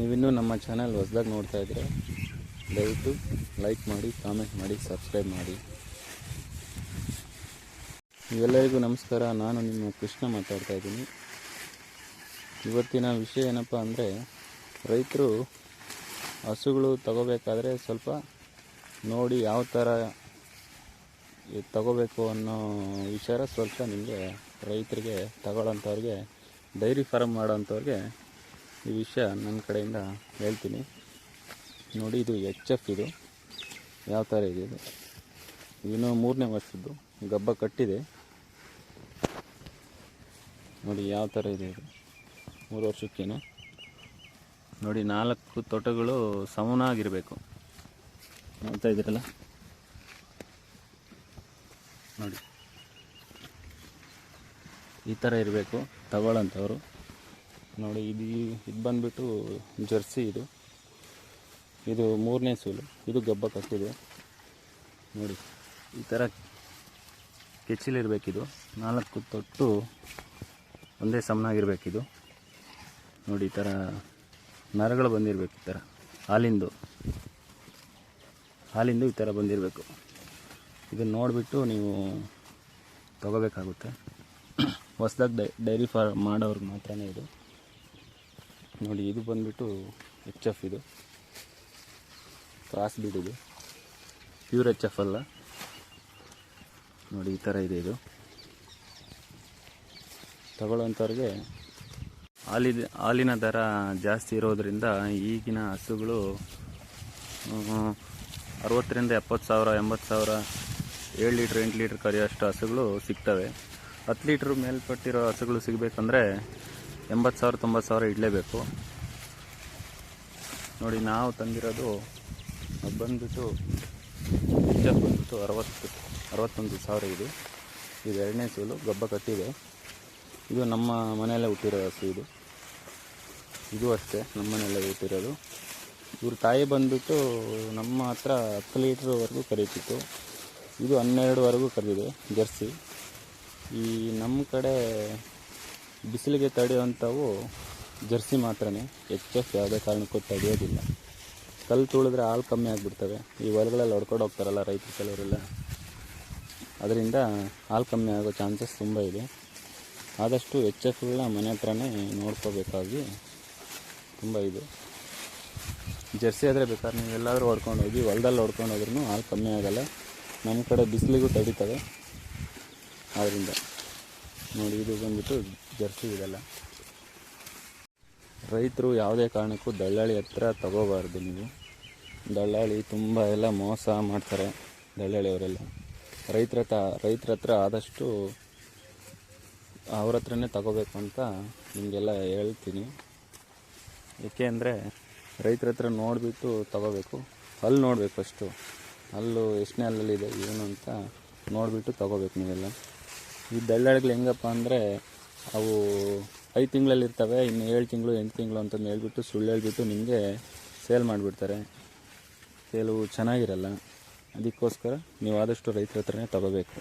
ನೀವಿನ್ನೂ ನಮ್ಮ ಚಾನಲ್ ಹೊಸ್ದಾಗಿ ನೋಡ್ತಾ ಇದ್ರೆ ದಯವಿಟ್ಟು ಲೈಕ್ ಮಾಡಿ, ಕಾಮೆಂಟ್ ಮಾಡಿ, ಸಬ್ಸ್ಕ್ರೈಬ್ ಮಾಡಿ. ಎಲ್ಲರಿಗೂ ನಮಸ್ಕಾರ. ನಾನು ನಿಮ್ಮ ಕೃಷ್ಣ ಮಾತಾಡ್ತಾ ಇದ್ದೀನಿ. ಇವತ್ತಿನ ವಿಷಯ ಏನಪ್ಪ ಅಂದರೆ, ರೈತರು ಹಸುಗಳು ತಗೋಬೇಕಾದ್ರೆ ಸ್ವಲ್ಪ ನೋಡಿ ಯಾವ ಥರ ತಗೋಬೇಕು ಅನ್ನೋ ವಿಚಾರ ಸ್ವಲ್ಪ ನಿಮಗೆ ರೈತರಿಗೆ, ತಗೊಳ್ಳೋಂಥವ್ರಿಗೆ, ಡೈರಿ ಫಾರ್ಮ್ ಮಾಡೋಂಥವ್ರಿಗೆ ಈ ವಿಷಯ ನನ್ನ ಕಡೆಯಿಂದ ಹೇಳ್ತೀನಿ. ನೋಡಿ, ಇದು ಎಚ್ ಎಫ್ ಇದು. ಯಾವ ಥರ ಇದೆ ಇದು? ಇನ್ನೂ ಮೂರನೇ ವರ್ಷದ್ದು. ಗಬ್ಬ ಕಟ್ಟಿದೆ. ನೋಡಿ, ಯಾವ ಥರ ಇದೆ ಇದು? ಮೂರು ವರ್ಷಕ್ಕೇನು. ನೋಡಿ, ನಾಲ್ಕು ತೋಟಗಳು ಸಮನಾಗಿರಬೇಕು. ನೋಡ್ತಾ ಇದ್ದೀರಲ್ಲ? ನೋಡಿ. ಈ ಥರ ಇರಬೇಕು. ತಗೊಳ್ಳೋಂಥವ್ರು. ನೋಡಿ, ಇದು ಇದು ಬಂದ್ಬಿಟ್ಟು ಜರ್ಸಿ ಇದು. ಇದು ಮೂರನೇ ಸೂಲು. ಇದು ಗಬ್ಬ ಕಟ್ಟಿದೆ ನೋಡಿ, ಈ ಥರ ಕೆಚ್ಚಿಲಿರಬೇಕಿದು. ನಾಲ್ಕು ತೊಟ್ಟು ಒಂದೇ ಸಮನಾಗಿರ್ಬೇಕಿದು. ನೋಡಿ, ಈ ಥರ ನರಗಳು ಬಂದಿರಬೇಕು, ಈ ಥರ ಹಾಲಿಂದು. ಹಾಲಿಂದು ಈ ಥರ ಬಂದಿರಬೇಕು. ಇದನ್ನು ನೋಡಿಬಿಟ್ಟು ನೀವು ತಗೋಬೇಕಾಗುತ್ತೆ. ಹೊಸ್ದಾಗಿ ಡೈರಿ ಫಾರ್ಮ್ ಮಾಡೋರ್ಗೆ ಮಾತ್ರನೇ ಇದು. ನೋಡಿ, ಇದು ಬಂದ್ಬಿಟ್ಟು ಎಚ್ ಎಫ್ ಇದು. ಕ್ರಾಸ್ ಬೀಡ್ ಇದು. ಪ್ಯೂರ್ ಎಚ್ ಎಫ್ ಅಲ್ಲ. ನೋಡಿ, ಈ ಥರ ಇದೆ ಇದು. ತಗೊಳ್ಳೋಂಥವ್ರಿಗೆ ಹಾಲಿದ, ಹಾಲಿನ ದರ ಜಾಸ್ತಿ ಇರೋದರಿಂದ ಈಗಿನ ಹಸುಗಳು ಅರವತ್ತರಿಂದ ಎಪ್ಪತ್ತು ಸಾವಿರ, ಎಂಬತ್ತು ಸಾವಿರ, ಏಳು ಲೀಟ್ರ್, ಎಂಟು ಲೀಟ್ರ್ ಕರಿಯೋಷ್ಟು ಹಸುಗಳು ಸಿಗ್ತವೆ. ಹತ್ತು ಲೀಟ್ರ್ ಮೇಲ್ಪಟ್ಟಿರೋ ಹಸುಗಳು ಸಿಗಬೇಕಂದ್ರೆ ಎಂಬತ್ತು ಸಾವಿರ ತೊಂಬತ್ತು ಸಾವಿರ ಇಡಲೇಬೇಕು. ನೋಡಿ, ನಾವು ತಂದಿರೋದು ಬಂದ್ಬಿಟ್ಟು ಎಚ್ ಬಂದ್ಬಿಟ್ಟು ಅರವತ್ತು, ಅರವತ್ತೊಂದು ಸಾವಿರ ಇದು. ಇದು ಎರಡನೇ ಸೂಲು, ಗಬ್ಬ ಕಟ್ಟಿದೆ. ಇದು ನಮ್ಮ ಮನೆಯಲ್ಲೇ ಹುಟ್ಟಿರೋ ಹಸು ಇದು ಇದು ಅಷ್ಟೇ, ನಮ್ಮ ಮನೆಯಲ್ಲೇ ಹುಟ್ಟಿರೋದು. ಇವ್ರ ತಾಯಿ ಬಂದ್ಬಿಟ್ಟು ನಮ್ಮ ಹತ್ರ ಹತ್ತು ಲೀಟ್ರ್ವರೆಗೂ ಕರೀತಿತ್ತು. ಇದು ಹನ್ನೆರಡುವರೆಗೂ ಕರೆದಿದೆ ಜರ್ಸಿ. ಈ ನಮ್ಮ ಕಡೆ ಬಿಸಿಲಿಗೆ ತಡೆಯುವಂಥವು ಜರ್ಸಿ ಮಾತ್ರನೇ. ಎಚ್ ಎಫ್ ಯಾವುದೇ ಕಾರಣಕ್ಕೂ ತಡೆಯೋದಿಲ್ಲ. ಕಲ್ಲು ತುಳಿದ್ರೆ ಹಾಲು ಕಮ್ಮಿ ಆಗಿಬಿಡ್ತವೆ. ಈ ಹೊಲಗಳಲ್ಲಿ ಹೊಡ್ಕೊಂಡು ಹೋಗ್ತಾರಲ್ಲ ರೈತರು ಕೆಲವರೆಲ್ಲ. ಅದರಿಂದ ಹಾಲು ಕಮ್ಮಿ ಆಗೋ ಚಾನ್ಸಸ್ ತುಂಬ ಇದೆ. ಆದಷ್ಟು ಎಚ್ ಎಫ್ಗಳನ್ನ ಮನೆ ಹತ್ರನೇ ನೋಡ್ಕೋಬೇಕಾಗಿ ತುಂಬ ಇದೆ. ಜರ್ಸಿ ಆದರೆ ಬೇಕಾದ್ರೆ ನೀವು ಎಲ್ಲಾದರೂ ಹೊಡ್ಕೊಂಡು ಹೋಗಿ ಹೊಲದಲ್ಲಿ ಹೊಡ್ಕೊಂಡು ಹೋದ್ರೂ ಹಾಲು ಕಮ್ಮಿ ಆಗೋಲ್ಲ. ನಮ್ಮ ಕಡೆ ಬಿಸಿಲಿಗೂ ತಡೀತವೆ. ಆದ್ದರಿಂದ ನೋಡಿ, ಇದು ಬಂದ್ಬಿಟ್ಟು ಜರ್ಸಿ ಇದೆಲ್ಲ. ರೈತರು ಯಾವುದೇ ಕಾರಣಕ್ಕೂ ದಳ್ಳಾಳಿ ಹತ್ರ ತಗೋಬಾರ್ದು ನೀವು. ದಳ್ಳಾಳಿ ತುಂಬ ಎಲ್ಲ ಮೋಸ ಮಾಡ್ತಾರೆ ದಳ್ಳಾಳಿಯವರೆಲ್ಲ ರೈತರ ತ ರೈತರ ಹತ್ರ ಆದಷ್ಟು ಅವ್ರ ಹತ್ರನೇ ತಗೋಬೇಕು ಅಂತ ನಿಮಗೆಲ್ಲ ಹೇಳ್ತೀನಿ. ಏಕೆ ಅಂದರೆ ರೈತರ ಹತ್ರ ನೋಡಿಬಿಟ್ಟು ತಗೋಬೇಕು. ಅಲ್ಲಿ ನೋಡಬೇಕು ಫಸ್ಟು ಅಲ್ಲೂ ಎಷ್ಟನೇ ಅಲ್ಲಲ್ಲಿದೆ ಏನು ಅಂತ ನೋಡಿಬಿಟ್ಟು ತಗೋಬೇಕು ನೀವೆಲ್ಲ. ಈ ದಳ್ಳಾಳಿಗಳು ಹೆಂಗಪ್ಪ ಅಂದರೆ ಅವು ಐದು ತಿಂಗಳಲ್ಲಿ ಇರ್ತವೆ, ಇನ್ನು ಏಳು ತಿಂಗಳು, ಎಂಟು ತಿಂಗಳು ಅಂತಂದು ಹೇಳ್ಬಿಟ್ಟು ಸುಳ್ಳು ಹೇಳ್ಬಿಟ್ಟು ನಿಮಗೆ ಸೇಲ್ ಮಾಡಿಬಿಡ್ತಾರೆ. ಕೆಲವು ಚೆನ್ನಾಗಿರಲ್ಲ. ಅದಕ್ಕೋಸ್ಕರ ನೀವು ಆದಷ್ಟು ರೈತರ ಹತ್ರನೇ ತಗೋಬೇಕು.